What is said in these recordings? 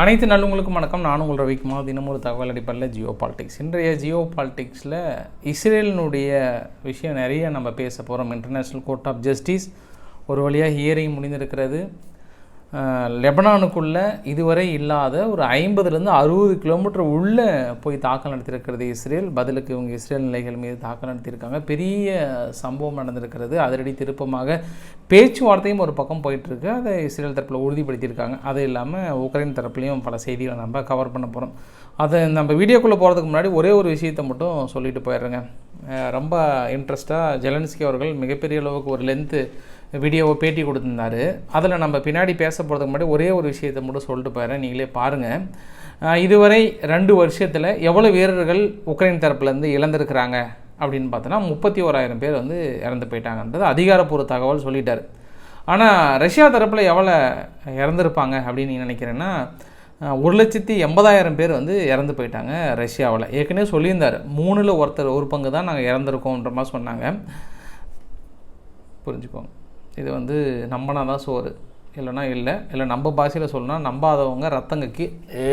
அனைத்து நல்லவங்களுக்கும் வணக்கம். நான் உங்கள் ரவிக்குமார் தினமும் ஒரு தகவல் அடிப்படையில் ஜியோ பாலிடிக்ஸ். இன்றைய ஜியோ பாலிடிக்ஸில் இஸ்ரேலினுடைய விஷயம் நிறைய நம்ம பேச போகிறோம் இன்டர்நேஷ்னல் கோர்ட் ஆஃப் ஜஸ்டிஸ் ஒரு வழியாக ஹியரிங் முடிந்திருக்கிறது. லெபனானுக்குள்ளே இதுவரை இல்லாத ஒரு ஐம்பதுலேருந்து அறுபது கிலோமீட்டர் உள்ளே போய் தாக்கல் நடத்தியிருக்கிறது இஸ்ரேல். பதிலுக்கு இவங்க இஸ்ரேல் நிலைகள் மீது தாக்கல் நடத்தியிருக்காங்க. பெரிய சம்பவம் நடந்திருக்கிறது. அதிரடி திருப்பமாக பேச்சுவார்த்தையும் ஒரு பக்கம் போயிட்டுருக்கு. அதை இஸ்ரேல் தரப்பில் உறுதிப்படுத்தியிருக்காங்க. அது இல்லாமல் உக்ரைன் தரப்புலையும் பல செய்திகளை நம்ம கவர் பண்ண போகிறோம் அதை நம்ம வீடியோக்குள்ளே போகிறதுக்கு முன்னாடி ஒரே ஒரு விஷயத்தை மட்டும் சொல்லிட்டு போயிடுறேங்க. ரொம்ப இன்ட்ரெஸ்ட்டாக ஜெலன்ஸ்கி அவர்கள் மிகப்பெரிய அளவுக்கு ஒரு லென்த்து வீடியோவை பேட்டி கொடுத்துருந்தாரு. அதில் நம்ம பின்னாடி பேச போகிறதுக்கு முன்னாடி ஒரே ஒரு விஷயத்தை மட்டும் சொல்லிட்டு போயிடுறேன். நீங்களே பாருங்கள் இதுவரை ரெண்டு வருஷத்தில் எவ்வளோ வீரர்கள் உக்ரைன் தரப்புலேருந்து இழந்திருக்கிறாங்க அப்படின்னு பார்த்தோன்னா முப்பத்தி ஓராயிரம் பேர் வந்து இறந்து போயிட்டாங்கன்றது அதிகாரப்பூர்வ தகவல் சொல்லிட்டார். ஆனால் ரஷ்யா தரப்பில் எவ்வளோ இறந்துருப்பாங்க அப்படின்னு நீங்கள் நினைக்கிறேன்னா ஒரு லட்சத்தி எண்பதாயிரம் பேர் வந்து இறந்து போயிட்டாங்க ரஷ்யாவில். ஏற்கனவே சொல்லியிருந்தார். மூணில் ஒருத்தர் ஒரு பங்கு தான் நாங்கள் இறந்துருக்கோன்ற மாதிரி சொன்னாங்க. புரிஞ்சுக்கோங்க. இது வந்து நம்பினா தான் சோறு. இல்லைனா இல்லை. இல்லை நம்ம பாஷையில் சொல்லணும் நம்பாதவங்க ரத்தங்கக்கி. ஏ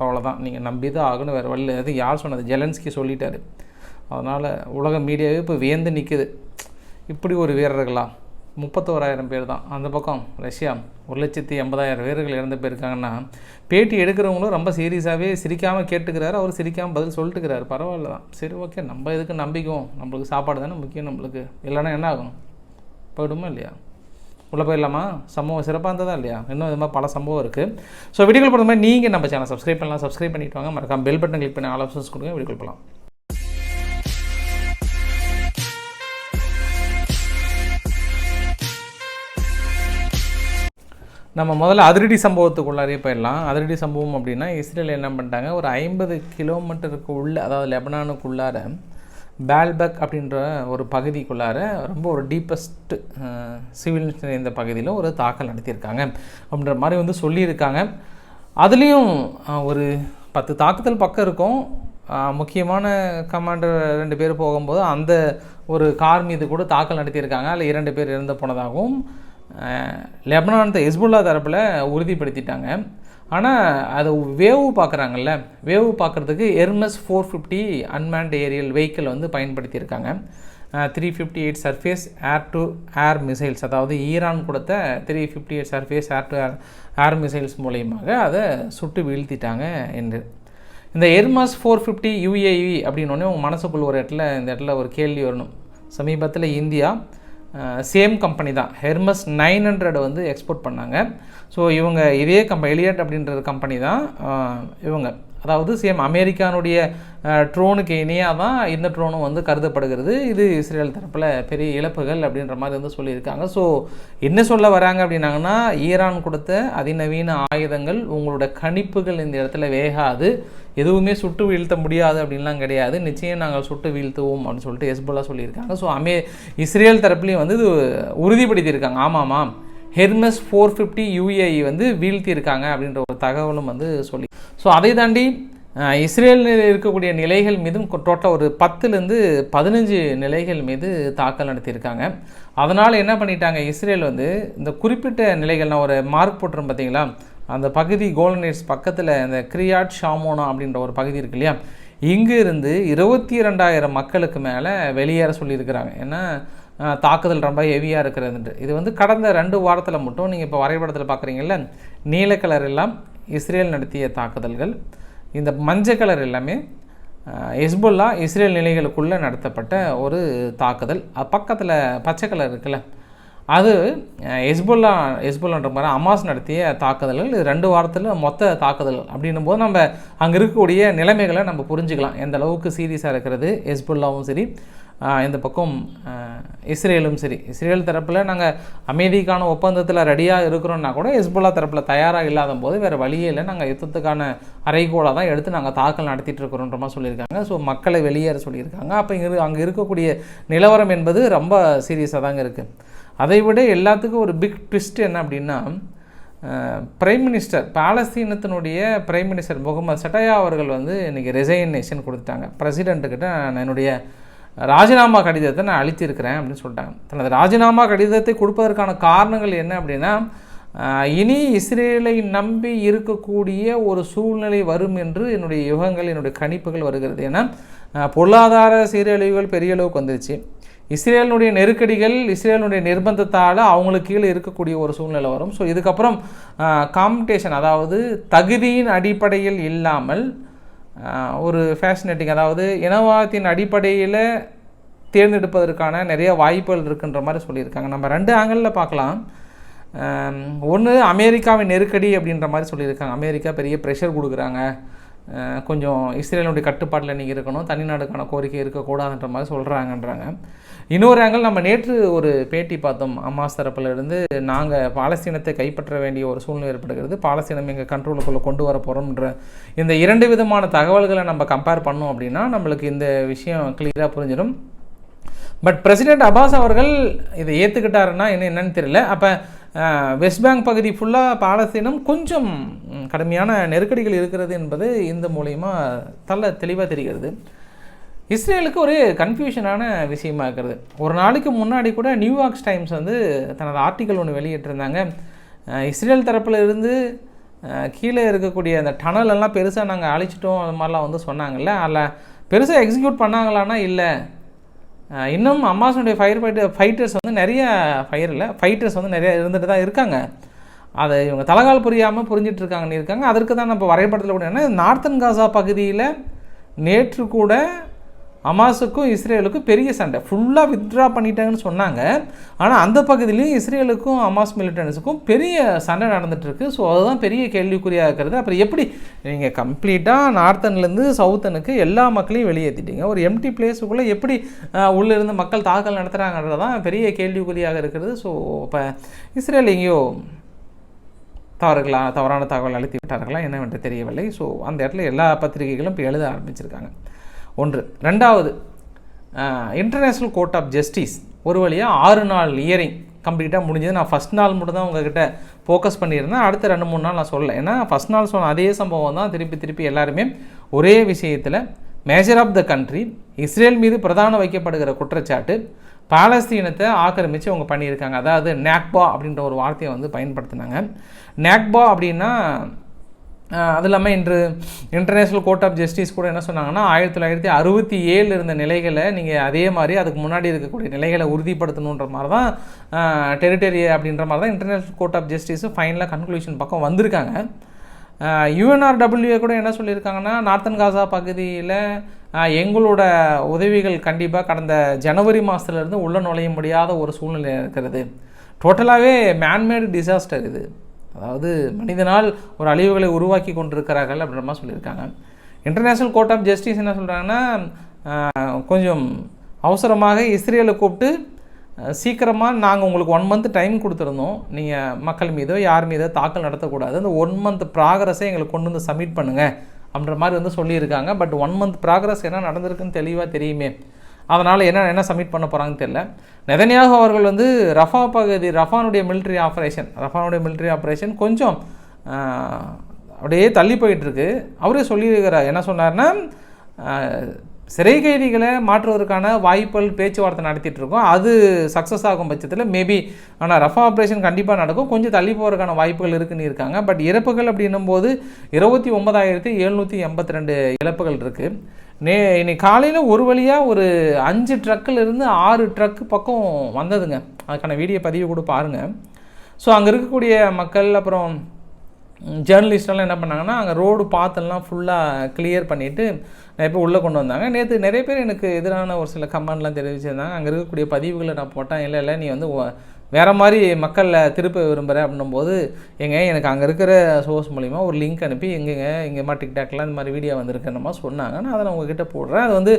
அவ்வளோதான் நீங்கள் நம்பி தான் ஆகணும் வேறு வழி அது யார் சொன்னது? ஜெலன்ஸ்கி சொல்லிட்டாரு. அதனால் உலக மீடியாவே இப்போ வியந்து நிற்குது இப்படி ஒரு வீரர்களா? முப்பத்தோராயிரம் பேர் தான். அந்த பக்கம் ரஷ்யா ஒரு லட்சத்தி எண்பதாயிரம் வீரர்கள் இறந்து போயிருக்காங்கன்னா பேட்டி எடுக்கிறவங்களும் ரொம்ப சீரியஸாகவே சிரிக்காமல் கேட்டுக்கிறாரு. அவர் சிரிக்காமல் பதில் சொல்லிட்டுக்கிறாரு. பரவாயில்ல தான். சரி ஓகே. நம்ம எதுக்கு நம்பிக்கும் நம்மளுக்கு சாப்பாடு தானே முக்கியம் நம்மளுக்கு. இல்லைன்னா என்ன ஆகும்? போயிடுமா இல்லையா? உள்ளே போயிடலாமா? சம்பவம் சிறப்பாக இருந்ததா இல்லையா? இன்னும் இது மாதிரி பல சம்பவம் இருக்குது ஸோ வீடியோக்கள் பொறுத்த மாதிரி நீங்கள் நம்ம சேனல் சப்ஸ்கிரைப் பண்ணலாம். சப்ஸ்கிரைப் பண்ணிட்டு வாங்க. மறக்காம பெல் பட்டன் கிளிக் பண்ணி ஆல் ஆப்ஷன்ஸ் கொடுங்க. வீடியோக்கள் போகலாம் நம்ம முதல்ல அதிரடி சம்பவத்துக்குள்ளாரே போயிடலாம். அதிரடி சம்பவம் அப்படின்னா இஸ்ரேல் என்ன பண்ணிட்டாங்க? ஒரு ஐம்பது கிலோமீட்டருக்கு உள்ள அதாவது லெபனானுக்குள்ளார பேல்பக் அப்படின்ற ஒரு பகுதிக்குள்ளார ரொம்ப ஒரு டீப்பஸ்ட் சிவில் இந்த பகுதியில் ஒரு தாக்கல் நடத்தியிருக்காங்க அப்படின்ற மாதிரி வந்து சொல்லியிருக்காங்க. அதுலேயும் ஒரு பத்து தாக்குதல் பக்கம் இருக்கும். முக்கியமான கமாண்டர் ரெண்டு பேர் போகும்போது அந்த ஒரு கார் மீது கூட தாக்கல் நடத்தியிருக்காங்க. அதில் இரண்டு பேர் இறந்து போனதாகவும் அஹ், லெபனான் ஹெஸ்புல்லா தரப்பில் உறுதிப்படுத்திட்டாங்க. ஆனால் அது வேவு பார்க்குறாங்கல்ல வேவு பார்க்குறதுக்கு Hermes four fifty unmanned aerial vehicle வந்து பயன்படுத்தியிருக்காங்க. Three fifty eight surface air to air missiles அதாவது ஈரான் கொடுத்த three fifty eight surface air to air air missiles மூலயமாக அதை சுட்டு வீழ்த்திட்டாங்க என்று. இந்த எர்மஸ் ஃபோர் ஃபிஃப்டி யூஏஇ அப்படின்னோடனே உங்கள் மனசுக்குள்ள ஒரு இடத்துல இந்த இடத்துல ஒரு கேள்வி வரணும். சமீபத்தில் இந்தியா சேம் கம்பெனி தான். ஹெர்மஸ் நைன் ஹண்ட்ரட் வந்து எக்ஸ்போர்ட் பண்ணாங்க. ஸோ இவங்க இதே கம்ப எலியட் அப்படின்ற கம்பெனி தான். இவங்க. அதாவது சேம் அமெரிக்கானுடைய ட்ரோனுக்கு இணையாக தான் இந்த ட்ரோனும் வந்து கருதப்படுகிறது. இது இஸ்ரேல் தரப்பில் பெரிய இழப்புகள் அப்படின்ற மாதிரி வந்து சொல்லியிருக்காங்க. ஸோ என்ன சொல்ல வராங்க அப்படின்னாங்கன்னா ஈரான் கொடுத்த அதிநவீன ஆயுதங்கள் உங்களோட கணிப்புகள் இந்த இடத்துல வேகாது. எதுவுமே சுட்டு வீழ்த்த முடியாது அப்படின்லாம் கிடையாது. நிச்சயம் நாங்கள் சுட்டு வீழ்த்துவோம் அப்படின்னு சொல்லிட்டு எஸ்போலா சொல்லியிருக்காங்க. ஸோ அமே இஸ்ரேல் தரப்புலையும் வந்து இது உறுதிப்படுத்தியிருக்காங்க. ஆமாம்மா ஹெர்மஸ் ஃபோர் ஃபிஃப்டி யூஏஇ வந்து வீழ்த்தியிருக்காங்க அப்படின்ற ஒரு தகவலும் வந்து சொல்லி ஸோ அதை தாண்டி இஸ்ரேலில் இருக்கக்கூடிய நிலைகள் மீதும் டோட்டலாக ஒரு பத்துலேருந்து பதினஞ்சு நிலைகள் மீது தாக்கல் நடத்தியிருக்காங்க. அதனால் என்ன பண்ணிட்டாங்க இஸ்ரேல் வந்து இந்த குறிப்பிட்ட நிலைகள் நான் ஒரு மார்க் போட்டிருந்தேன் பார்த்தீங்களா? அந்த பகுதி கோல்டனேட்ஸ் பக்கத்தில் இந்த கிரியாட் ஷாமோனா அப்படின்ற ஒரு பகுதி இருக்கு இல்லையா? இங்கு இருந்து இருபத்தி ரெண்டாயிரம் மக்களுக்கு மேலே வெளியேற சொல்லியிருக்கிறாங்க. ஏன்னா தாக்குதல் ரொம்ப ஹெவியாக இருக்கிறதுன்ட்டு. இது வந்து கடந்த ரெண்டு வாரத்தில் மட்டும் நீங்கள் இப்போ வரைபடத்தில் பார்க்குறீங்கல்ல நீல கலர் எல்லாம் இஸ்ரேல் நடத்திய தாக்குதல்கள் இந்த மஞ்சள் கலர் எல்லாமே ஹெஸ்புல்லா இஸ்ரேல் நிலைகளுக்குள்ளே நடத்தப்பட்ட ஒரு தாக்குதல். பக்கத்தில் பச்சை கலர் இருக்குல்ல. அது ஹெஸ்புல்லா ஹெஸ்புல்லான்ற மாதிரி அமாஸ் நடத்திய தாக்குதல்கள். இது ரெண்டு வாரத்தில் மொத்த தாக்குதல் அப்படின்னும் போது நம்ம அங்கே இருக்கக்கூடிய நிலைமைகளை நம்ம புரிஞ்சுக்கலாம். எந்த அளவுக்கு சீரியஸாக இருக்கிறது ஹெஸ்புல்லாவும் சரி இந்த பக்கம் இஸ்ரேலும் சரி. இஸ்ரேல் தரப்பில் நாங்கள் அமைதிக்கான ஒப்பந்தத்தில் ரெடியாக இருக்கிறோன்னா கூட ஹெஸ்புல்லா தரப்பில் தயாராக இல்லாத போது வேறு வழியே இல்லை. நாங்கள் யுத்தத்துக்கான அறைகோலாக தான் எடுத்து நாங்கள் தாக்கல் நடத்திட்டு இருக்கிறோன்ற மாதிரி சொல்லியிருக்காங்க. ஸோ மக்களை வெளியேற சொல்லியிருக்காங்க. அப்போ இங்கே அங்கே இருக்கக்கூடிய நிலவரம் என்பது ரொம்ப சீரியஸாக தாங்க இருக்குது அதை விட எல்லாத்துக்கும் ஒரு பிக் ட்விஸ்ட் என்ன அப்படின்னா பிரைம் மினிஸ்டர் பாலஸ்தீனத்தினுடைய பிரைம் மினிஸ்டர் முகமது சட்டையா அவர்கள் வந்து இன்றைக்கி ரெசைனேஷன் கொடுத்துட்டாங்க. பிரசிடெண்ட்டுக்கிட்ட நான் என்னுடைய ராஜினாமா கடிதத்தை நான் அளித்திருக்கிறேன் அப்படின்னு சொல்லிட்டாங்க. தனது ராஜினாமா கடிதத்தை கொடுப்பதற்கான காரணங்கள் என்ன அப்படின்னா இனி இஸ்ரேலை நம்பி இருக்கக்கூடிய ஒரு சூழ்நிலை வரும் என்று என்னுடைய யுகங்கள் என்னுடைய கணிப்புகள் வருகிறது. ஏன்னா பொருளாதார சீரழிவுகள் பெரிய அளவுக்கு வந்துருச்சு. இஸ்ரேலினுடைய நெருக்கடிகள் இஸ்ரேலினுடைய நிர்பந்தத்தால் அவங்களுக்கு கீழே இருக்கக்கூடிய ஒரு சூழ்நிலை வரும். ஸோ இதுக்கப்புறம் காம்படிஷன் அதாவது தகுதியின் அடிப்படையில் இல்லாமல் ஒரு ஃபேஷனேட்டிங் அதாவது இனவாதத்தின் அடிப்படையில் தேர்ந்தெடுப்பதற்கான நிறைய வாய்ப்புகள் இருக்குன்ற மாதிரி சொல்லியிருக்காங்க. நம்ம ரெண்டு ஆங்கிளில் பார்க்கலாம். ஒன்று அமெரிக்காவின் நெருக்கடி அப்படின்ற மாதிரி சொல்லியிருக்காங்க. அமெரிக்கா பெரிய ப்ரெஷர் கொடுக்குறாங்க. கொஞ்சம் இஸ்ரேலுடைய கட்டுப்பாட்டில் நீங்கள் இருக்கணும். தனிநாடுக்கான கோரிக்கை இருக்கக்கூடாதுன்ற மாதிரி சொல்கிறாங்கன்றாங்க இன்னொரு ஆங்கிள் நம்ம நேற்று ஒரு பேட்டி பார்த்தோம். அம்மாஸ் தரப்பிலிருந்து நாங்கள் பாலஸ்தீனத்தை கைப்பற்ற வேண்டிய ஒரு சூழ்நிலை ஏற்படுகிறது. பாலஸ்தீனம் எங்கள் கண்ட்ரோலுக்குள்ளே கொண்டு வர போகிறோம்ன்ற இந்த இரண்டு விதமான தகவல்களை நம்ம கம்பேர் பண்ணோம் அப்படின்னா நம்மளுக்கு இந்த விஷயம் கிளியராக புரிஞ்சிடும். பட் பிரசிடென்ட் அபாஸ் அவர்கள் இதை ஏற்றுக்கிட்டாருன்னா என்ன என்னன்னு தெரியல. அப்போ வெஸ்ட் பேங்க் பகுதி ஃபுல்லாக பாலஸ்தீனம் கொஞ்சம் கடுமையான நெருக்கடிகள் இருக்கிறது என்பது இந்த மூலயமா தள்ள தெளிவாக தெரிகிறது. இஸ்ரேலுக்கு ஒரு கன்ஃபியூஷனான விஷயமா இருக்கிறது ஒரு நாளைக்கு முன்னாடி கூட நியூயார்க்ஸ் டைம்ஸ் வந்து தனது ஆர்டிக்கல் ஒன்று வெளியிட்டிருந்தாங்க. இஸ்ரேல் தரப்பில் இருந்து கீழே இருக்கக்கூடிய அந்த டனல் எல்லாம் பெருசாக நாங்கள் அழிச்சிட்டோம் அது மாதிரிலாம் வந்து சொன்னாங்கல்ல. அதில் பெருசாக எக்ஸிக்யூட் பண்ணாங்களான்னா இல்லை. இன்னும் அம்மாசனுடைய ஃபயர் ஃபைட்டர் ஃபைட்டர்ஸ் வந்து நிறைய ஃபயர் இல்லை ஃபைட்டர்ஸ் வந்து நிறைய இருந்துட்டு தான் இருக்காங்க. அதை இவங்க தலகால் புரியாமல் புரிஞ்சிட்டு இருக்காங்கன்னு இருக்காங்க. அதற்கு தான் நம்ம வரைபடத்தில் கூட என்ன நார்த்தன் காசா பகுதியில் நேற்று கூட அமாஸுக்கும் இஸ்ரேலுக்கும் பெரிய சண்டை. ஃபுல்லாக வித்ட்ரா பண்ணிட்டாங்கன்னு சொன்னாங்க. ஆனால் அந்த பகுதியிலையும் இஸ்ரேலுக்கும் அமாஸ் மிலிட்டன்ஸுக்கும் பெரிய சண்டை நடந்துகிட்ருக்கு ஸோ அதுதான் பெரிய கேள்விக்குறியாக இருக்கிறது. அப்புறம் எப்படி? நீங்கள் கம்ப்ளீட்டாக நார்த்தன்லேருந்து சவுத்தனுக்கு எல்லா மக்களையும் வெளியேற்றிட்டீங்க ஒரு எம்டி பிளேஸுக்குள்ளே எப்படி உள்ளிருந்து இருந்து மக்கள் தாக்கல் நடத்துகிறாங்கன்றது தான் பெரிய கேள்விக்குறியாக இருக்கிறது. ஸோ இப்போ இஸ்ரேல் எங்கேயோ தவறுகளா தவறான தகவல் அளித்து விட்டார்களா என்னவென்று தெரியவில்லை. ஸோ அந்த இடத்துல எல்லா பத்திரிகைகளும் இப்போ எழுத ஆரம்பிச்சிருக்காங்க. ஒன்று. ரெண்டாவது இன்டர்நேஷ்னல் கோர்ட் ஆஃப் ஜஸ்டிஸ் ஒரு வழியாக ஆறு நாள் இயரிங் கம்ப்ளீட்டாக முடிஞ்சது. நான் ஃபஸ்ட் நாள் மட்டும் தான் உங்ககிட்ட ஃபோக்கஸ் பண்ணியிருந்தேன். அடுத்த ரெண்டு மூணு நாள் நான் சொல்லலை. ஏன்னா ஃபஸ்ட் நாள் சொன்ன அதே சம்பவம் தான் திருப்பி திருப்பி எல்லாருமே ஒரே விஷயத்தில் major of the country Israel மீது பிரதான வைக்கப்படுகிற குற்றச்சாட்டு பாலஸ்தீனத்தை ஆக்கிரமித்து அவங்க பண்ணியிருக்காங்க. அதாவது நேக்பா அப்படின்ற ஒரு வார்த்தையை வந்து பயன்படுத்தினாங்க. நேக்பா அப்படின்னா அது இல்லாமல் இன்று இன்டர்நேஷ்னல் கோர்ட் ஆஃப் ஜஸ்டிஸ் கூட என்ன சொன்னாங்கன்னா ஆயிரத்தி தொள்ளாயிரத்தி அறுபத்தி ஏழு இருந்த நிலைகளை நீங்கள் அதே மாதிரி அதுக்கு முன்னாடி இருக்கக்கூடிய நிலைகளை உறுதிப்படுத்தணுன்ற மாதிரி தான் டெரிட்டரி அப்படின்ற மாதிரி தான் இன்டர்நேஷ்னல் கோர்ட் ஆஃப் ஜஸ்டிஸும் ஃபைனலாக கன்க்ளூஷன் பக்கம் வந்திருக்காங்க. யூஎன்ஆர்டபிள்யூ கூட என்ன சொல்லியிருக்காங்கன்னா நார்த்தன் காசா பகுதியில் எங்களோட உதவிகள் கண்டிப்பாக கடந்த ஜனவரி மாதத்துலேருந்து உள்ளே நுழைய முடியாத ஒரு சூழ்நிலை இருக்கிறது. டோட்டலாகவே மேன்மேடு டிசாஸ்டர் இது. அதாவது மனிதனால் ஒரு அழிவுகளை உருவாக்கி கொண்டிருக்கிறார்கள் அப்படின்ற மாதிரி சொல்லியிருக்காங்க. இன்டர்நேஷ்னல் கோர்ட் ஆஃப் ஜஸ்டிஸ் என்ன சொல்கிறாங்கன்னா கொஞ்சம் அவசரமாக இஸ்ரேலை கூப்பிட்டு சீக்கிரமாக நாங்கள் உங்களுக்கு ஒன் மந்த் டைம் கொடுத்துருந்தோம். நீங்கள் மக்கள் மீதோ யார் மீதோ தாக்கல் நடத்தக்கூடாது. அந்த ஒன் மந்த் ப்ராக்ரஸை எங்களுக்கு கொண்டு வந்து சப்மிட் பண்ணுங்கள் அப்படின்ற மாதிரி வந்து சொல்லியிருக்காங்க. பட் ஒன் மந்த் ப்ராக்ரஸ் என்ன நடந்திருக்குன்னு தெளிவாக தெரியுமே. அதனால் என்ன என்ன சப்மிட் பண்ண போகிறாங்கன்னு தெரியல. நெதனியாக அவர்கள் வந்து ரஃபா பகுதி ரஃபானுடைய மிலிட்ரி ஆப்ரேஷன் ரஃபானுடைய மிலிட்ரி ஆப்ரேஷன் கொஞ்சம் அப்படியே தள்ளி போயிட்டுருக்கு. அவரே சொல்லியிருக்கிறார் என்ன சொன்னார்னா சிறை கைதிகளை மாற்றுவதற்கான வாய்ப்புகள் பேச்சுவார்த்தை நடத்திட்டு இருக்கோம் அது சக்ஸஸ் ஆகும் பட்சத்தில் மேபி ஆனால் ரஃபா ஆப்ரேஷன் கண்டிப்பாக நடக்கும். கொஞ்சம் தள்ளி போகிறதுக்கான வாய்ப்புகள் இருக்குன்னு இருக்காங்க. பட் இறப்புகள் அப்படின்னும் போது இருபத்தி ஒன்பதாயிரத்தி எழுநூற்றி எண்பத்தி ரெண்டு இழப்புகள் இருக்குது நே இன்னைக்கு காலையில் ஒரு வழியாக ஒரு அஞ்சு ட்ரக்கிலிருந்து ஆறு ட்ரக்கு பக்கம் வந்ததுங்க. அதுக்கான வீடியோ பதிவு கூட பாருங்கள் ஸோ அங்கே இருக்கக்கூடிய மக்கள் அப்புறம் ஜேர்னலிஸ்டெல்லாம் என்ன பண்ணாங்கன்னா அங்கே ரோடு பாத்தெல்லாம் ஃபுல்லாக கிளியர் பண்ணிவிட்டு நிறைய பேர் உள்ளே கொண்டு வந்தாங்க. நேற்று நிறைய பேர் எனக்கு எதிரான ஒரு சில கமெண்ட்லாம் தெரிவிச்சிருந்தாங்க. அங்கே இருக்கக்கூடிய பதிவுகளை நான் போட்டேன். இல்லை இல்லை நீ வந்து வேறு மாதிரி மக்களை திருப்ப விரும்புகிறேன் அப்படின்னும் போது எங்க எனக்கு அங்கே இருக்கிற சோர்ஸ் மூலிமா ஒரு லிங்க் அனுப்பி எங்கெங்க இங்கேமா டிக்டாக்லாம் இந்த மாதிரி வீடியோ வந்திருக்குன்னமா சொன்னாங்க. நான் அதை நான் உங்ககிட்ட போடுறேன். அது வந்து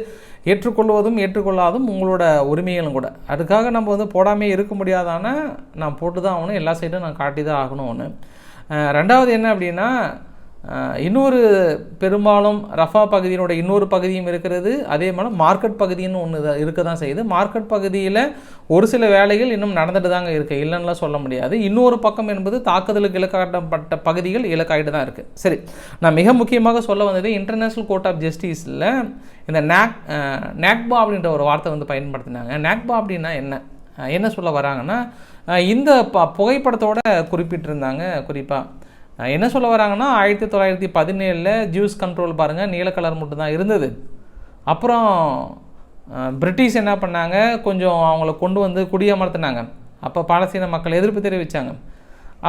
ஏற்றுக்கொள்வதும் ஏற்றுக்கொள்ளாதும் உங்களோட உரிமைகளும் கூட. அதுக்காக நம்ம வந்து போடாமே இருக்க முடியாதான நான் போட்டு தான் ஆகணும். எல்லா சைடும் நான் காட்டி தான் ஆகணும் ஒன்று ரெண்டாவது என்ன அப்படின்னா இன்னொரு பெரும்பாலும் ரஃபா பகுதியினோட இன்னொரு பகுதியும் இருக்கிறது. அதே மாதிரி மார்க்கெட் பகுதின்னு ஒன்று இருக்க தான் செய்யுது. மார்க்கெட் பகுதியில் ஒரு சில வேலைகள் இன்னும் நடந்துட்டு தாங்க இருக்குது இல்லைன்னா சொல்ல முடியாது. இன்னொரு பக்கம் என்பது தாக்குதலுக்கு இலக்காட்டப்பட்ட பகுதிகள் இலக்காயிட்டு தான் இருக்குது சரி நான் மிக முக்கியமாக சொல்ல வந்தது இன்டர்நேஷ்னல் கோர்ட் ஆஃப் ஜஸ்டிஸில் இந்த நேக் நேக்பா அப்படின்ற ஒரு வார்த்தை வந்து பயன்படுத்தினாங்க. நேக்பா அப்படின்னா என்ன? என்ன சொல்ல வராங்கன்னா இந்த ப புகைப்படத்தோட குறிப்பிட்டிருந்தாங்க குறிப்பாக என்ன சொல்ல வராங்கன்னா ஆயிரத்தி தொள்ளாயிரத்தி பதினேழில் ஜூஸ் கண்ட்ரோல் பாருங்கள் நீல கலர் மட்டும்தான் இருந்தது. அப்புறம் பிரிட்டிஷ் என்ன பண்ணாங்க கொஞ்சம் அவங்கள கொண்டு வந்து குடியமர்த்தினாங்க அப்போ பாலஸ்தீன மக்கள் எதிர்ப்பு தெரிவித்தாங்க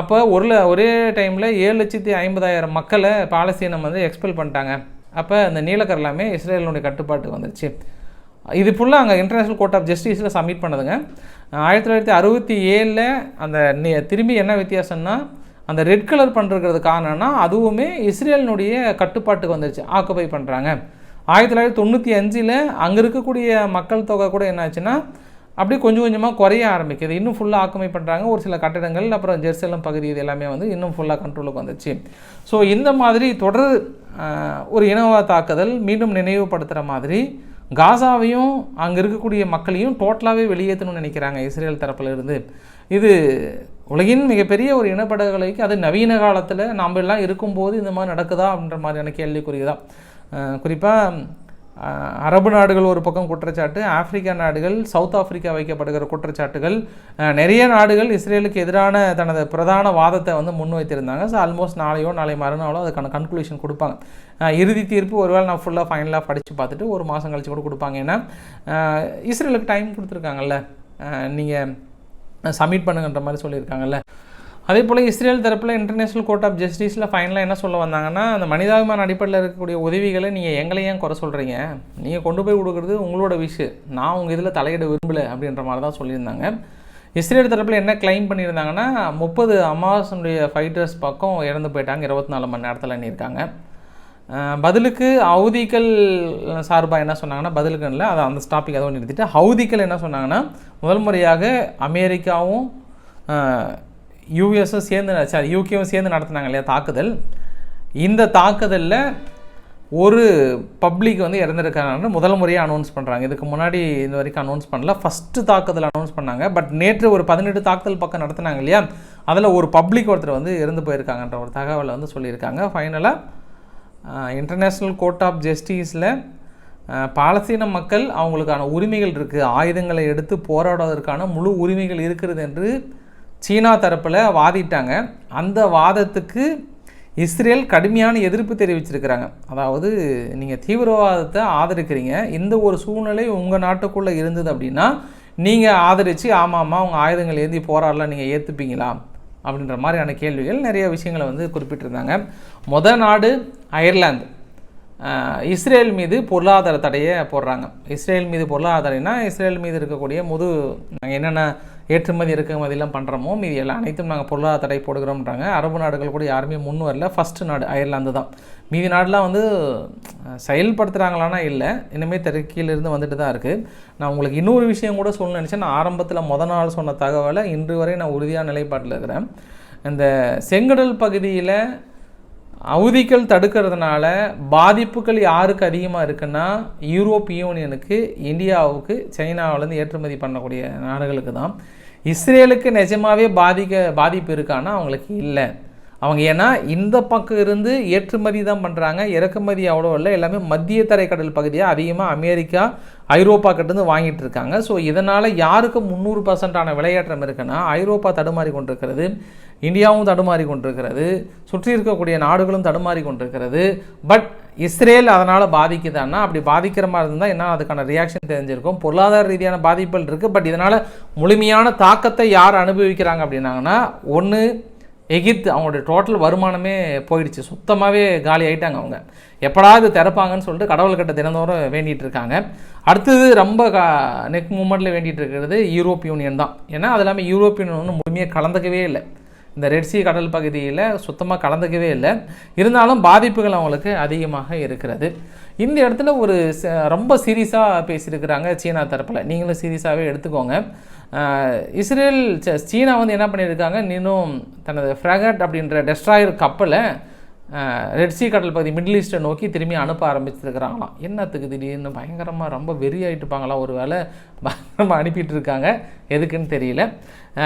அப்போ ஒரு ஒரே டைமில் ஏழு லட்சத்தி ஐம்பதாயிரம் மக்களை பாலஸ்தீனம் வந்து எக்ஸ்பெல் பண்ணிட்டாங்க. அப்போ அந்த நீலக்கர் எல்லாமே இஸ்ரேலினுடைய கட்டுப்பாட்டுக்கு வந்துருச்சு. இது ஃபுல்லாக அங்கே இன்டர்நேஷ்னல் கோர்ட் ஆஃப் ஜஸ்டிஸில் சப்மிட் பண்ணதுங்க. ஆயிரத்தி தொள்ளாயிரத்தி அறுபத்தி ஏழில் அந்த திரும்பி என்ன வித்தியாசம்னா அந்த ரெட் கலர் பண்ணுறது காரணம்னா அதுவுமே இஸ்ரேலினுடைய கட்டுப்பாட்டுக்கு வந்துருச்சு. ஆக்குபை பண்ணுறாங்க ஆயிரத்தி தொள்ளாயிரத்தி தொண்ணூற்றி அஞ்சில் அங்கே இருக்கக்கூடிய மக்கள் தொகை கூட என்னாச்சுன்னா அப்படியே கொஞ்சம் கொஞ்சமாக குறைய ஆரம்பிக்குது. இன்னும் ஃபுல்லாக ஆக்குமை பண்ணுறாங்க ஒரு சில கட்டிடங்கள் அப்புறம் ஜெருசலம் பகுதி இது எல்லாமே வந்து இன்னும் ஃபுல்லாக கண்ட்ரோலுக்கு வந்துச்சு. ஸோ இந்த மாதிரி தொடர் ஒரு இனவா தாக்குதல் மீண்டும் நினைவுபடுத்துகிற மாதிரி காசாவையும் அங்கே இருக்கக்கூடிய மக்களையும் டோட்டலாகவே வெளியேற்றணும்னு நினைக்கிறாங்க இஸ்ரேல் தரப்புல இருந்து இது உலகின் மிகப்பெரிய ஒரு இனப்படுகொலைக்கு அது நவீன காலத்தில் நாம் எல்லாம் இருக்கும்போது இந்த மாதிரி நடக்குதா அப்படின்ற மாதிரியான கேள்விக்குறி தான் குறிப்பாக அரபு நாடுகள் ஒரு பக்கம் குற்றச்சாட்டு ஆப்பிரிக்கா நாடுகள் சவுத் ஆப்பிரிக்கா வைக்கப்படுகிற குற்றச்சாட்டுகள் நிறைய நாடுகள் இஸ்ரேலுக்கு எதிரான தனது பிரதான வாதத்தை வந்து முன்வைத்திருந்தாங்க. ஸோ ஆல்மோஸ்ட் நாளையோ நாளை மறுநாளோ அதுக்கான கன்க்ளூஷன் கொடுப்பாங்க. இறுதி தீர்ப்பு ஒருவேளை நான் ஃபுல்லாக ஃபைனலாக படித்து பார்த்துட்டு ஒரு மாதம் கழிச்சு கூட கொடுப்பாங்க. ஏன்னா இஸ்ரேலுக்கு டைம் கொடுத்துருக்காங்கல்ல. நீங்கள் சப்மிட் பண்ணுங்கன்ற மாதிரி சொல்லியிருக்காங்கல்ல. அதே போல் இஸ்ரேல் தரப்பில் இன்டர்நேஷ்னல் கோர்ட் ஆஃப் ஜஸ்டிஸில் ஃபைனலாக என்ன சொல்ல வந்தாங்கன்னா அந்த மனிதாபிமான அடிப்படையில் இருக்கக்கூடிய உதவிகளை நீங்கள் எங்களை ஏன் குறை சொல்கிறீங்க நீங்கள் கொண்டு போய் கொடுக்குறது உங்களோட விஷ் நான் உங்கள் இதில் தலையிட விரும்பலை அப்படின்ற மாதிரி தான் சொல்லியிருந்தாங்க. இஸ்ரேல் தரப்பில் என்ன கிளைம் பண்ணியிருந்தாங்கன்னா முப்பது அமாவாசனுடைய ஃபைட்டர்ஸ் பக்கம் இறந்து போயிட்டாங்க இருபத்தி நாலு மணி நேரத்தில் இருக்காங்க பதிலுக்கு ஹவுதிகள் சார்பாக என்ன சொன்னாங்கன்னா பதிலுக்கு இல்லை அதை அந்த டாபிக் ஒன்று நிறுத்திட்டு ஹவுதிகள் என்ன சொன்னாங்கன்னா முதல் முறையாக அமெரிக்காவும் யூஎஸும் சேர்ந்து சாரி யூகேவும் சேர்ந்து நடத்தினாங்க இல்லையா தாக்குதல். இந்த தாக்குதலில் ஒரு பப்ளிக் வந்து இறந்துருக்காங்கன்னு முதல் முறையாக அனௌன்ஸ் பண்ணுறாங்க இதுக்கு முன்னாடி இந்த வரைக்கும் அனௌன்ஸ் பண்ணல. ஃபஸ்ட்டு தாக்குதல் அனௌன்ஸ் பண்ணாங்க. பட் நேற்று ஒரு பதினெட்டு தாக்குதல் பக்கம் நடத்தினாங்க இல்லையா அதில் ஒரு பப்ளிக் ஒருத்தர் வந்து இறந்து போயிருக்காங்கன்ற ஒரு தகவலை வந்து சொல்லியிருக்காங்க. ஃபைனலாக இன்டர்நேஷ்னல் கோர்ட் ஆஃப் ஜஸ்டிஸில் பாலஸ்தீன மக்கள் அவங்களுக்கான உரிமைகள் இருக்குது ஆயுதங்களை எடுத்து போராடுவதற்கான முழு உரிமைகள் இருக்கிறது என்று சீனா தரப்பில் வாதிட்டாங்க. அந்த வாதத்துக்கு இஸ்ரேல் கடுமையான எதிர்ப்பு தெரிவிச்சிருக்கிறாங்க. அதாவது நீங்கள் தீவிரவாதத்தை ஆதரிக்கிறீங்க. இந்த ஒரு சூழ்நிலை உங்கள் நாட்டுக்குள்ளே இருந்தது அப்படின்னா நீங்கள் ஆதரித்து ஆமாம் உங்கள் ஆயுதங்கள் ஏந்தி போராடலாம் நீங்கள் ஏற்றுப்பீங்களா அப்படின்ற மாதிரியான கேள்விகள் நிறைய விஷயங்களை வந்து குறிப்பிட்டிருந்தாங்க. மொத நாடு அயர்லாந்து. இஸ்ரேல் மீது பொருளாதார தடையை போடுறாங்க. இஸ்ரேல் மீது பொருளாதார தடைனா இஸ்ரேல் மீது இருக்கக்கூடிய முது நாங்கள் என்னென்ன ஏற்றுமதி இறக்குமதியெல்லாம் பண்ணுறோமோ மீதி எல்லாம் அனைத்தும் நாங்கள் பொருளாதார தடை போடுகிறோம்ன்றாங்க. அரபு நாடுகள் கூட யாருமே முன் வரல. ஃபஸ்ட்டு நாடு அயர்லாந்து தான். மீதி நாடெலாம் வந்து செயல்படுத்துகிறாங்களானா செயல்படுத்துகிறாங்களான்னா இல்லை. இனிமேல் தெற்கிலிருந்து வந்துட்டு தான் இருக்குது நான் உங்களுக்கு இன்னொரு விஷயம் கூட சொல்லணும்னு நினச்சேன். நான் ஆரம்பத்தில் முத நாள் சொன்ன தகவலை இன்று வரை நான் உறுதியான நிலைப்பாட்டில் இருக்கிறேன். இந்த செங்கடல் பகுதியில் அவதிகள் தடுக்கிறதுனால பாதிப்புகள் யாருக்கு அதிகமாக இருக்குன்னா யூரோப் யூனியனுக்கு இந்தியாவுக்கு சைனாவிலேருந்து ஏற்றுமதி பண்ணக்கூடிய நாடுகளுக்கு தான். இஸ்ரேலுக்கு நிஜமாகவே பாதிக்க பாதிப்பு இருக்கான்னா அவங்களுக்கு இல்லை. அவங்க ஏன்னா இந்த பக்கம் இருந்து ஏற்றுமதி தான் பண்ணுறாங்க இறக்குமதி அவ்வளோ இல்லை. எல்லாமே மத்திய தரைக்கடல் பகுதியாக அதிகமாக அமெரிக்கா ஐரோப்பா கிட்டேருந்து வாங்கிட்டு இருக்காங்க. ஸோ இதனால் யாருக்கு முந்நூறு பர்சன்டான விளையாட்டம் இருக்குன்னா ஐரோப்பா தடுமாறி கொண்டிருக்கிறது இந்தியாவும் தடுமாறி கொண்டிருக்கிறது சுற்றி இருக்கக்கூடிய நாடுகளும் தடுமாறி கொண்டிருக்கிறது. பட் இஸ்ரேல் அதனால் பாதிக்குதான்னா அப்படி பாதிக்கிற மாதிரி இருந்தால் என்ன அதுக்கான ரியாக்ஷன் தெரிஞ்சிருக்கும். பொருளாதார ரீதியான பாதிப்புகள் இருக்குது பட் இதனால் முழுமையான தாக்கத்தை யார் அனுபவிக்கிறாங்க அப்படின்னாங்கன்னா ஒன்று எகிப்து அவங்களுடைய டோட்டல் வருமானமே போயிடுச்சு. சுத்தமாகவே காலி ஆகிட்டாங்க அவங்க. எப்படா இது திறப்பாங்கன்னு சொல்லிட்டு கடவுள்கிட்ட தினந்தோறும் வேண்டிகிட்டு இருக்காங்க. அடுத்தது ரொம்ப நெக் மூமெண்ட்டில் வேண்டிகிட்டு இருக்கிறது யூரோப் யூனியன் தான். ஏன்னா அது இல்லாமல் யூரோப் யூனியன் ஒன்றும் முழுமையாக கலந்துக்கவே இல்லை. இந்த ரெட்சி கடல் பகுதியில் சுத்தமாக கலந்துக்கவே இல்லை. இருந்தாலும் பாதிப்புகள் அவங்களுக்கு அதிகமாக இருக்கிறது. இந்த இடத்துல ஒரு ச- ரொம்ப சீரியஸாக பேசியிருக்கிறாங்க சீனா தரப்பில். நீங்களும் சீரியஸாகவே எடுத்துக்கோங்க. இஸ்ரேல் ச- சீனா வந்து என்ன பண்ணியிருக்காங்க? இன்னும் தனது ஃப்ராகட் அப்படின்ற டெஸ்ட்ராயர் கப்பலை ரெட்சி கடல் பகுதி மிடில் ஈஸ்ட்டை நோக்கி திரும்பி அனுப்ப ஆரம்பிச்சிருக்கிறாங்களாம். என்னத்துக்கு திடீர்னு பயங்கரமாக ரொம்ப வெறி ஆகிட்டுப்பாங்களாம் ஒரு வேலை பயங்கரமாக அனுப்பிட்டு இருக்காங்க. எதுக்குன்னு தெரியல.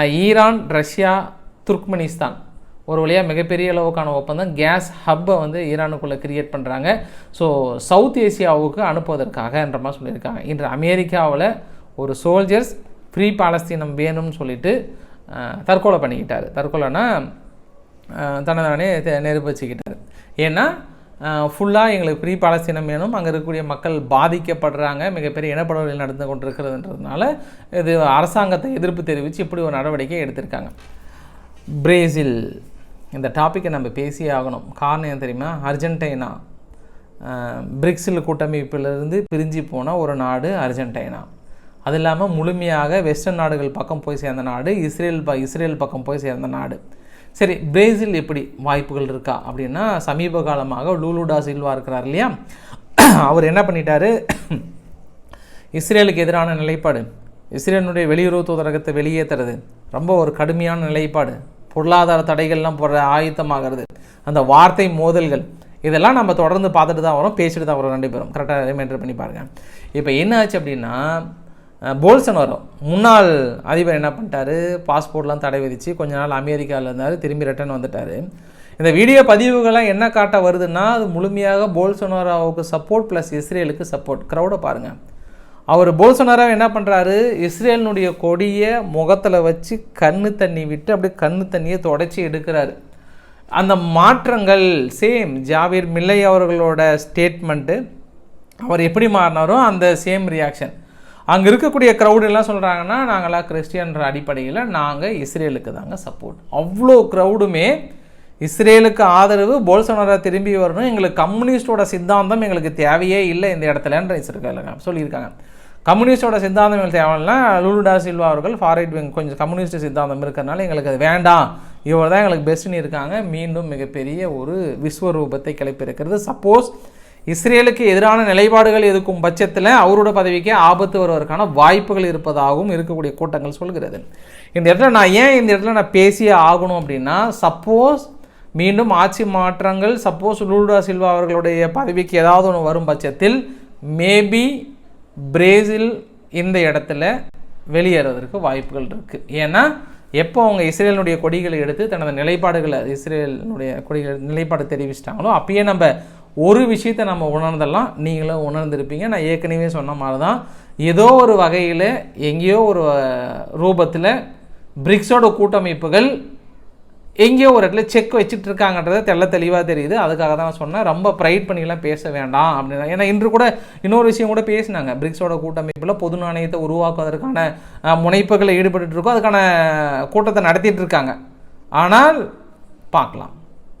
Iran Russia Turkmenistan. ஒரு வழியாக மிகப்பெரிய அளவுக்கான ஒப்பந்தம். கேஸ் ஹப்பை வந்து ஈரானுக்குள்ளே கிரியேட் பண்ணுறாங்க ஸோ சவுத் ஏசியாவுக்கு அனுப்புவதற்காகன்ற மாதிரி சொல்லியிருக்காங்க. இன்று அமெரிக்காவில் ஒரு சோல்ஜர்ஸ் ஃப்ரீ பாலஸ்தீனம் வேணும்னு சொல்லிட்டு தற்கொலை பண்ணிக்கிட்டார். தற்கொலைனா அஹ், தன்னைத்தானே நெருப்பு வச்சுக்கிட்டார் ஏன்னா ஃபுல்லாக எங்களுக்கு ஃப்ரீ பாலஸ்தீனம் வேணும். அங்கே இருக்கக்கூடிய மக்கள் பாதிக்கப்படுறாங்க. மிகப்பெரிய இனப்படுகொலை நடந்து கொண்டிருக்கிறதுன்றதுனால இது அரசாங்கத்தை எதிர்ப்பு தெரிவித்து இப்படி ஒரு நடவடிக்கை எடுத்திருக்காங்க. பிரேசில். இந்த டாப்பிக்கை நம்ம பேசியே ஆகணும். காரணம் என்ன தெரியுமா? அர்ஜென்டைனா. பிரிக்ஸில் கூட்டமைப்பிலிருந்து பிரிஞ்சு போன ஒரு நாடு அர்ஜென்டைனா. அது இல்லாமல் முழுமையாக வெஸ்டர்ன் நாடுகள் பக்கம் போய் சேர்ந்த நாடு இஸ்ரேல் ப இஸ்ரேல் பக்கம் போய் சேர்ந்த நாடு. சரி பிரேசில் எப்படி வாய்ப்புகள் இருக்கா அப்படின்னா சமீப காலமாக லூலுடா சில்வா இருக்கிறார் இல்லையா? அவர் என்ன பண்ணிட்டாரு? இஸ்ரேலுக்கு எதிரான நிலைப்பாடு. இஸ்ரேலுடைய வெளியுறவு தூதரகத்தை வெளியேற்றுறது ரொம்ப ஒரு கடுமையான நிலைப்பாடு. பொருளாதார தடைகள்லாம் போடுற ஆயத்தமாகிறது. அந்த வார்த்தை மோதல்கள் இதெல்லாம் நம்ம தொடர்ந்து பார்த்துட்டு தான் வரோம் பேசிட்டு தான் வரோம் ரெண்டு பேரும். கரெக்டாக ரிமைண்டர் பண்ணி பாருங்க. இப்போ என்ன ஆச்சு அப்படின்னா அஹ், போல்சன் வரும். முன்னாள் அதிபர் என்ன பண்ணிட்டாரு? பாஸ்போர்ட்லாம் தடை விதித்து கொஞ்ச நாள் அமெரிக்காவில் இருந்தார் திரும்பி ரிட்டர்ன் வந்துட்டார். இந்த வீடியோ பதிவுகள்லாம் என்ன காட்ட வருதுன்னா அது முழுமையாக போல்சனோராவுக்கு சப்போர்ட் ப்ளஸ் இஸ்ரேலுக்கு சப்போர்ட் க்ரௌடை பாருங்கள் அவர் போல்சனாராக என்ன பண்ணுறாரு இஸ்ரேலினுடைய கொடியை முகத்தில் வச்சு கண்ணு தண்ணி விட்டு அப்படியே கண்ணு தண்ணியை தொடச்சி எடுக்கிறாரு. அந்த மாற்றங்கள் சேம் ஜாவீர் மில்லை அவர்களோட ஸ்டேட்மெண்ட்டு அவர் எப்படி மாறினாரோ அந்த சேம் ரியாக்ஷன் அங்கே இருக்கக்கூடிய க்ரௌடு எல்லாம் சொல்கிறாங்கன்னா நாங்களாம் கிறிஸ்டியன்ற அடிப்படையில் நாங்கள் இஸ்ரேலுக்கு தாங்க சப்போர்ட் அவ்வளோ க்ரௌடுமே இஸ்ரேலுக்கு ஆதரவு போல்சனாரா திரும்பி வரணும். எங்களுக்கு கம்யூனிஸ்டோட சித்தாந்தம் எங்களுக்கு தேவையே இல்லை இந்த இடத்துலன்ற இருக்காங்க சொல்லியிருக்காங்க. கம்யூனிஸ்டோட சித்தாந்தம் தேவைன்னா லூலுடா சில்வா அவர்கள் ஃபாரைட் விங் கொஞ்சம் கம்யூனிஸ்ட் சித்தாந்தம் இருக்கிறனால எங்களுக்கு அது வேண்டாம். இவர் தான் எங்களுக்கு பெஸ்ட்னு இருக்காங்க. மீண்டும் மிகப்பெரிய ஒரு விஸ்வரூபத்தை கிளப்பியிருக்கிறது. சப்போஸ் இஸ்ரேலுக்கு எதிரான நிலைப்பாடுகள் இருக்கும் பட்சத்தில் அவரோட பதவிக்கு ஆபத்து வருவதற்கான வாய்ப்புகள் இருப்பதாகவும் இருக்கக்கூடிய கூட்டங்கள் சொல்கிறது. இந்த இடத்துல நான் ஏன் இந்த இடத்துல நான் பேசியே ஆகணும் அப்படின்னா சப்போஸ் மீண்டும் ஆட்சி மாற்றங்கள் சப்போஸ் லூலுடா சில்வா அவர்களுடைய பதவிக்கு ஏதாவது ஒன்று வரும் பட்சத்தில் மேபி பிரேசில் இந்த இடத்துல வெளியேறதற்கு வாய்ப்புகள் இருக்குது ஏன்னா எப்போ அவங்க இஸ்ரேலினுடைய கொடிகளை எடுத்து தனது நிலைப்பாடுகளை இஸ்ரேலினுடைய கொடிகள் நிலைப்பாடு தெரிவிச்சிட்டாங்களோ அப்பயே நம்ம ஒரு விஷயத்தை நம்ம உணர்ந்தெல்லாம் நீங்களும் உணர்ந்திருப்பீங்க. நான் ஏற்கனவே சொன்ன மாதிரி தான் ஏதோ ஒரு வகையில் எங்கேயோ ஒரு ரூபத்தில் பிரிக்ஸோட கூட்டமைப்புகள் எங்கேயோ ஒரு இடத்துல செக் வச்சுட்டு இருக்காங்கன்றது தெள்ள தெளிவாக தெரியுது. அதுக்காக தான் நான் சொன்னேன். ரொம்ப ப்ரைட் பண்ணிலாம் பேச வேண்டாம் அப்படின்னா. ஏன்னா இன்று கூட இன்னொரு விஷயம் கூட பேசினாங்க. பிரிக்ஸோட கூட்டமைப்பில் பொது நாணயத்தை உருவாக்குவதற்கான முனைப்புகளை ஈடுபட்டு இருக்கோம். அதுக்கான கூட்டத்தை நடத்திட்டு இருக்காங்க. ஆனால் பார்க்கலாம்.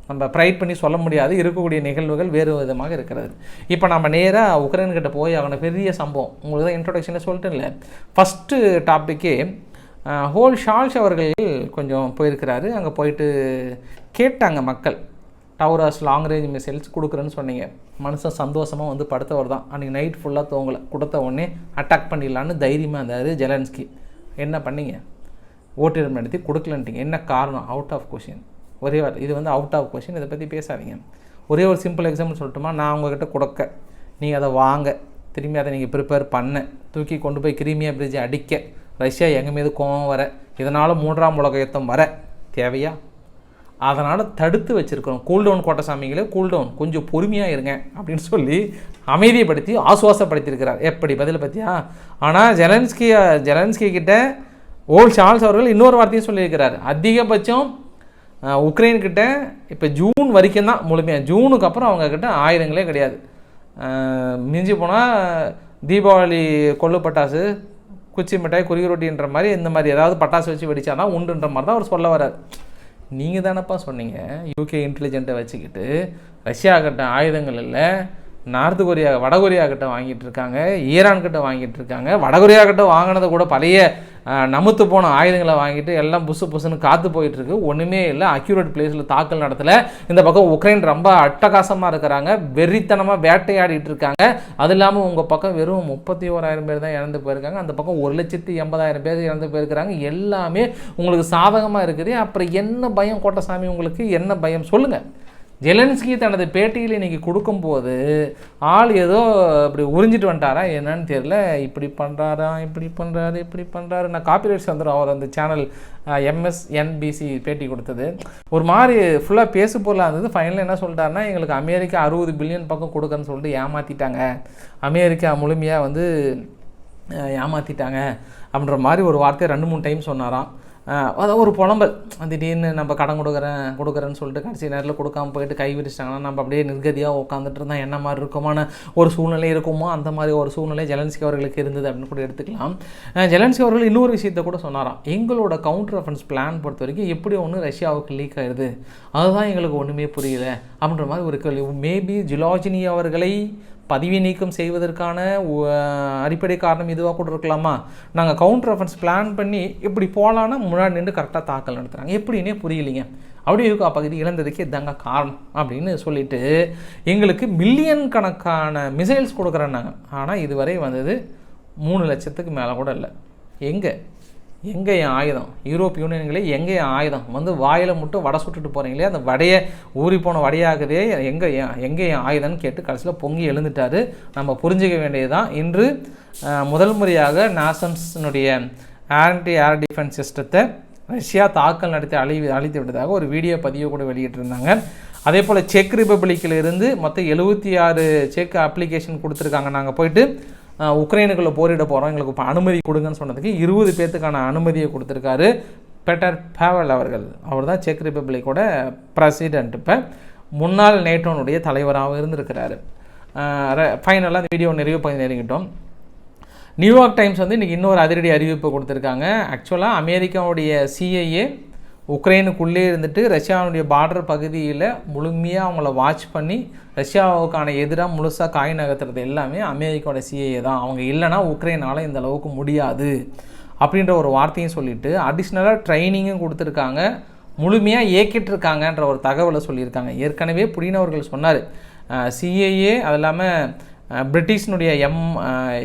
நம்ம ப்ரைட் பண்ணி சொல்ல முடியாது. இருக்கக்கூடிய நிகழ்வுகள் வேறு விதமாக இருக்கிறது. இப்போ நம்ம நேராக உக்ரைன்கிட்ட போய் அவனை பெரிய சம்பவம். உங்களுக்கு தான் இன்ட்ரொடக்ஷனில் இல்லை ஃபஸ்ட்டு டாப்பிக்கே ஹோல் ஷால்ஸ் அவர்கள் கொஞ்சம் போயிருக்கிறாரு. அங்கே போயிட்டு கேட்டாங்க மக்கள். டவராஸ் லாங் ரேஞ்ச் மிசைல்ஸ் கொடுக்குறேன்னு சொன்னீங்க. மனுஷன் சந்தோஷமாக வந்து படுத்தவர் தான். அன்றைக்கி நைட் ஃபுல்லாக தூங்கலை. கொடுத்த உடனே அட்டாக் பண்ணிடலான்னு தைரியமாக இருந்தார் ஜெலன்ஸ்கி. என்ன பண்ணீங்க? ஓட்டிடம் நடத்தி கொடுக்கலன்ட்டீங்க. என்ன காரணம்? அவுட் ஆஃப் கொஷின் ஒரே வார்த்தை இது வந்து அவுட் ஆஃப் கொஷின் இதை பற்றி பேசாதீங்க. ஒரே ஒரு சிம்பிள் எக்ஸாம்பிள் சொல்லட்டுமா? நான் உங்ககிட்ட கொடுக்க. நீங்கள் அதை வாங்க. திரும்பி அதை நீங்கள் ப்ரிப்பேர் பண்ண. தூக்கி கொண்டு போய் கிரீமியா பிரிட்ஜை அடிக்க. ரஷ்யா எங்கள் மீது கோவம் வர இதனால் மூன்றாம் உலக யுத்தம் வர தேவையா? அதனால் தடுத்து வச்சுருக்கிறோம் கூல்டவுன் கோட்டசாமிகளே கூல்டவுன் கொஞ்சம் பொறுமையாக இருங்க அப்படின்னு சொல்லி அமைதிப்படுத்தி ஆசுவாசப்படுத்தியிருக்கிறார். எப்படி? பதில் பற்றியா ஆனால் ஜெலன்ஸ்கி ஜெலன்ஸ்கி கிட்ட ஓல் சார்ல்ஸ் அவர்கள் இன்னொரு வார்த்தையும் சொல்லியிருக்கிறார். அதிகபட்சம் உக்ரைன்கிட்ட உக்ரைன் கிட்ட இப்போ ஜூன் வரைக்கும் தான் முழுமையாக ஜூனுக்கு அப்புறம் அவங்கக்கிட்ட ஆயுதங்களே கிடையாது. மிஞ்சி போனால் தீபாவளி கொள்ளு பட்டாசு குச்சி மிட்டாய் குறுகி ரொட்டின்ற மாதிரி இந்த மாதிரி ஏதாவது பட்டாசு வச்சு வெடிச்சாதான் உண்டுன்ற மாதிரி தான் அவர் சொல்ல வரார் நீங்கள் தானப்பா சொன்னீங்க யூகே இன்டெலிஜென்ட்டை வச்சுக்கிட்டு ரஷ்யா கிட்ட ஆயுதங்கள் இல்லை நார்த் கொரியா வடகொரியா கிட்ட வாங்கிட்டு இருக்காங்க ஈரான் கிட்ட வாங்கிட்டு இருக்காங்க வடகொரியா கிட்ட வாங்கினதை கூட பழைய நமுத்து போன ஆயுதங்களை வாங்கிட்டு எல்லாம் புசு புசுன்னு காத்து போயிட்டு இருக்கு ஒன்றுமே இல்லை அக்யூரேட் பிளேஸில் தாக்கல் நடத்தலை. இந்த பக்கம் உக்ரைன் ரொம்ப அட்டகாசமாக இருக்கிறாங்க வெறித்தனமாக வேட்டையாடிட்டு இருக்காங்க. அது இல்லாமல் உங்கள் பக்கம் வெறும் முப்பத்தி ஓராயிரம் பேர் தான் இறந்து போயிருக்காங்க. அந்த பக்கம் ஒரு லட்சத்தி எண்பதாயிரம் பேர் இறந்து போயிருக்கிறாங்க. எல்லாமே உங்களுக்கு சாதகமாக இருக்குது. அப்புறம் என்ன பயம் கோட்டசாமி உங்களுக்கு? என்ன பயம்? சொல்லுங்கள் ஜெலன்ஸ்கி தனது பேட்டியில் இன்றைக்கி கொடுக்கும்போது ஆள் ஏதோ இப்படி உறிஞ்சிட்டு வந்துட்டாரா என்னன்னு தெரியல. இப்படி பண்ணுறாரா இப்படி பண்ணுறாரு இப்படி பண்ணுறாரு நான் காப்பிரைட்ஸ் வந்துடும் அவர் அந்த சேனல் எம்எஸ்என்பிசி பேட்டி கொடுத்தது. ஒரு மாதிரி ஃபுல்லாக பேசு பொருளாக இருந்தது. ஃபைனலாக என்ன சொல்லிட்டாருன்னா எங்களுக்கு அமெரிக்கா அறுபது பில்லியன் பக்கம் கொடுக்கன்னு சொல்லிட்டு ஏமாற்றிட்டாங்க அமெரிக்கா முழுமையாக வந்து ஏமாற்றிட்டாங்க அப்படின்ற மாதிரி ஒரு வார்த்தையை ரெண்டு மூணு டைம் சொன்னாராம். அதான் ஒரு புலம்பல். திடீர்னு நம்ம கடன் கொடுக்குறேன் கொடுக்குறேன்னு சொல்லிட்டு கடைசி நேரத்தில் கொடுக்காம போயிட்டு கை விரிச்சிட்டாங்கன்னா நம்ம அப்படியே நிர்கதியாக உட்காந்துட்டு இருந்தால் என்ன மாதிரி இருக்குமான ஒரு சூழ்நிலை இருக்குமோ அந்த மாதிரி ஒரு சூழ்நிலை ஜெலன்ஸ்கி அவர்களுக்கு இருந்தது அப்படின்னு கூட எடுத்துக்கலாம். ஜெலன்ஸ்கி அவர்கள் இன்னொரு விஷயத்தை கூட சொன்னாராம். எங்களோட கவுண்டர் ரெஃபரன்ஸ் பிளான் பொறுத்த வரைக்கும் எப்படி ஒன்று ரஷ்யாவுக்கு லீக் ஆயிடுது அதுதான் எங்களுக்கு ஒன்றுமே புரியல அப்படின்ற மாதிரி ஒரு கேள்வி. மேபி ஜிலாஜினி அவர்களை பதவி நீக்கம் செய்வதற்கான அடிப்படை காரணம் இதுவாக கூட இருக்கலாமா? நாங்கள் கவுண்டர் அஃபென்ஸ் பிளான் பண்ணி இப்படி போகலான்னா முன்னாடி நின்று கரெக்டாக தாக்கல் நடத்துகிறாங்க எப்படின்னே புரியலைங்க. அப்படி இருக்கா பகுதி இழந்ததுக்கே இதாங்க காரணம் அப்படின்னு சொல்லிட்டு எங்களுக்கு மில்லியன் கணக்கான மிசைல்ஸ் கொடுக்குறேன்னாங்க. ஆனால் இதுவரை வந்தது மூணு லட்சத்துக்கு மேலே கூட இல்லை. எங்கே? எங்கே என் ஆயுதம்? யூரோப் யூனியன்களே எங்கே என் ஆயுதம்? வந்து வாயில் மட்டும் வடை சுட்டுட்டு போகிறீங்களே அந்த வடையை ஊறி போன வடையாகுதே எங்கே என் எங்கே என் ஆயுதம்னு கேட்டு கடைசியில் பொங்கி எழுந்துட்டாரு. நம்ம புரிஞ்சுக்க வேண்டியதுதான். இன்று முதல் முறையாக நாசன்ஸினுடைய ஆன்டி ஏர் டிஃபென்ஸ் சிஸ்டத்தை ரஷ்யா தாக்கல் நடத்தி அழி அழித்து விட்டதாக ஒரு வீடியோ பதிவு கூட வெளியிட்டிருந்தாங்க. அதே போல் செக் ரிப்பப்ளிக்கில் இருந்து மொத்தம் எழுபத்தி ஆறு செக் அப்ளிகேஷன் கொடுத்துருக்காங்க. நாங்கள் போயிட்டு உக்ரைனுக்குள்ளே போரிட போகிறோம் எங்களுக்கு இப்போ அனுமதி கொடுங்கன்னு சொன்னதுக்கு இருபது பேர்த்துக்கான அனுமதியை கொடுத்துருக்காரு பெட்டர் பேவல் அவர்கள். அவர் தான் செக் ரிப்பப்ளிக்கோட பிரசிடென்ட். இப்போ முன்னாள் நேட்டோனுடைய தலைவராகவும் இருந்திருக்கிறாரு. ஃபைனலாக அந்த வீடியோ நிறைவு பகுதி நெருங்கிட்டோம் நியூயார்க் டைம்ஸ் வந்து இன்றைக்கி இன்னொரு அதிரடி அறிவிப்பு கொடுத்துருக்காங்க. ஆக்சுவலாக அமெரிக்காவுடைய சிஐஏ உக்ரைனுக்குள்ளே இருந்துட்டு ரஷ்யாவுடைய பார்டர் பகுதியில் முழுமையாக அவங்கள வாட்ச் பண்ணி ரஷ்யாவுக்கான எதிராக முழுசாக காய் நகர்த்துறது எல்லாமே அமெரிக்காவோட சிஏஏ தான். அவங்க இல்லைன்னா உக்ரைனால் இந்த அளவுக்கு முடியாது. அப்படின்ற ஒரு வார்த்தையும் சொல்லிட்டு அடிஷ்னலாக ட்ரைனிங்கும் கொடுத்துருக்காங்க. முழுமையாக இயக்கிட்டுருக்காங்கன்ற ஒரு தகவலை சொல்லியிருக்காங்க. ஏற்கனவே புடின் அவர்கள் சொன்னார். சிஏஏ அது இல்லாமல் பிரிட்டிஷ்னுடைய எம்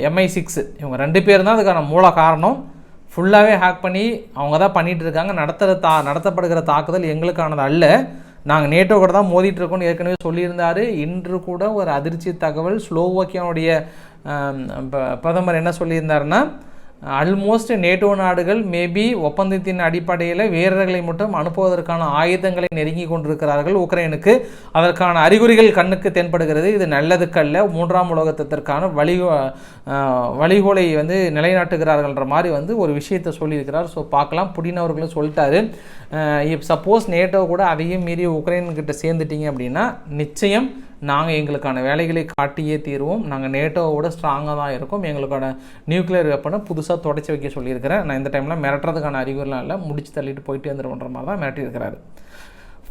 எம்ஐ சிக்ஸ் இவங்க ரெண்டு பேர் தான் அதுக்கான மூல காரணம். ஃபுல்லாகவே ஹேக் பண்ணி அவங்க தான் பண்ணிகிட்டு இருக்காங்க நடத்துகிற தா நடத்தப்படுகிற தாக்குதல் எங்களுக்கானது அல்ல. நாங்கள் நேட்டோ கூட தான் மோதிட்டு இருக்கோம்னு ஏற்கனவே சொல்லியிருந்தார். இன்று கூட ஒரு அதிர்ச்சி தகவல் ஸ்லோவோக்கியாவுடைய ப- பிரதமர் என்ன சொல்லியிருந்தாருன்னா ஆல்மோஸ்ட் நேட்டோ நாடுகள் மேபி ஒப்பந்தத்தின் அடிப்படையில் வீரர்களை மட்டும் அனுப்புவதற்கான ஆயுதங்களை நெருங்கி கொண்டிருக்கிறார்கள் உக்ரைனுக்கு. அதற்கான அறிகுறிகள் கண்ணுக்கு தென்படுகிறது. இது நல்லதுக்கல்ல. மூன்றாம் உலகத்திற்கான வழி வழிகோலை வந்து நிலைநாட்டுகிறார்கள்ன்ற மாதிரி வந்து ஒரு விஷயத்தை சொல்லியிருக்கிறார். ஸோ பார்க்கலாம். புடின் அவர்களும் சொல்லிட்டாரு. இப்போ சப்போஸ் நேட்டோ கூட அதையும் மீறி உக்ரைன்கிட்ட சேர்ந்துட்டீங்க அப்படின்னா நிச்சயம் நாங்கள் எங்களுக்கான வேலைகளை காட்டியே தீருவோம். நாங்கள் நேட்டோவோட ஸ்ட்ராங்காக தான் இருக்கோம். எங்களுக்கான நியூக்ளியர் வெப்பனை புதுசாக தொடச்சி வைக்க சொல்லியிருக்கிறேன். நான் இந்த டைமில் மிரட்டுறதுக்கான அறிகுறிலாம் இல்லை. முடிச்சு தள்ளிட்டு போயிட்டு வந்துடுவோன்ற மாதிரி தான் மிரட்டியிருக்கிறாரு.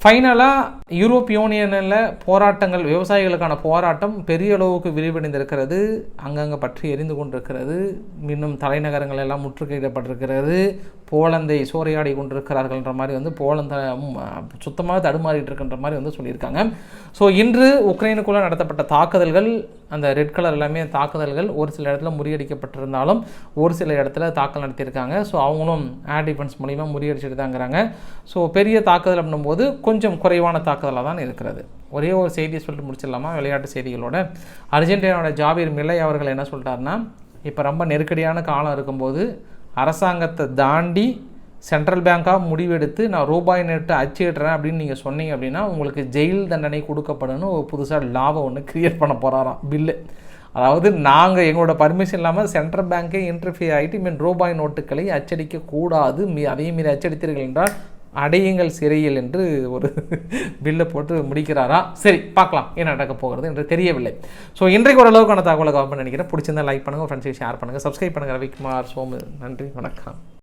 ஃபைனலாக யூரோப் யூனியனில் போராட்டங்கள் விவசாயிகளுக்கான போராட்டம் பெரிய அளவுக்கு விரிவடைந்திருக்கிறது. அங்கங்கே பற்றி எரிந்து கொண்டிருக்கிறது. இன்னும் தலைநகரங்கள் எல்லாம் முற்றுகையிடப்பட்டிருக்கிறது. போலந்தை சூறையாடி கொண்டிருக்கிறார்கள்ன்ற மாதிரி வந்து போலந்த சுத்தமாக தடுமாறிட்டு இருக்கின்ற மாதிரி வந்து சொல்லியிருக்காங்க. ஸோ இன்று உக்ரைனுக்குள்ளே நடத்தப்பட்ட தாக்குதல்கள் அந்த ரெட் கலர் எல்லாமே தாக்குதல்கள் ஒரு சில இடத்துல முறியடிக்கப்பட்டிருந்தாலும் ஒரு சில இடத்துல தாக்கல் நடத்தியிருக்காங்க. ஸோ அவங்களும் ஏர் டிஃபென்ஸ் மூலிமா முறியடிச்சிட்டு தாங்கிறாங்க ஸோ பெரிய தாக்குதல் அப்படின்னும்போது கொஞ்சம் குறைவான தாக்குதலாக தான் இருக்கிறது. ஒரே ஒரு செய்தியை சொல்லிட்டு முடிச்சிடலாமா? விளையாட்டு செய்திகளோட. அர்ஜென்டினாவோட ஜாவீர் மில்லை அவர்கள் என்ன சொல்லிட்டாருன்னா இப்போ ரொம்ப நெருக்கடியான காலம் இருக்கும்போது அரசாங்கத்தை தாண்டி சென்ட்ரல் பேங்காக முடிவெடுத்து நான் ரூபாய் நெட்டு அச்சிடுறேன் அப்படின்னு நீங்கள் சொன்னீங்க அப்படின்னா உங்களுக்கு ஜெயில் தண்டனை கொடுக்கப்படணும் ஒரு புதுசாக லாபம் ஒன்று கிரியேட் பண்ண போகிறாராம் பில்லு அதாவது நாங்கள் எங்களோட பர்மிஷன் இல்லாமல் சென்ட்ரல் பேங்க்கே இன்டர்ஃபியர் ஆகிட்டு மீன் ரூபாய் நோட்டுகளை அச்சடிக்க கூடாது மீ அதே மீறி அச்சடித்தீர்கள் என்றால் அடையுங்கள் சிறையில் என்று ஒரு பில்லை போட்டு முடிக்கிறாரா? சரி பார்க்கலாம் என்ன நடக்க போகிறது என்று தெரியவில்லை. ஸோ இன்றைக்கு ஓரளவுக்கான தகவலை கவர்மெண்ட் நினைக்கிறேன். பிடிச்சிருந்தா லைக் பண்ணுங்கள் ஃப்ரெண்ட்ஸுக்கு ஷேர் பண்ணுங்கள் சப்ஸ்கிரைப் பண்ணுங்கள் ரவிக்குமார் சோமு. நன்றி வணக்கம்.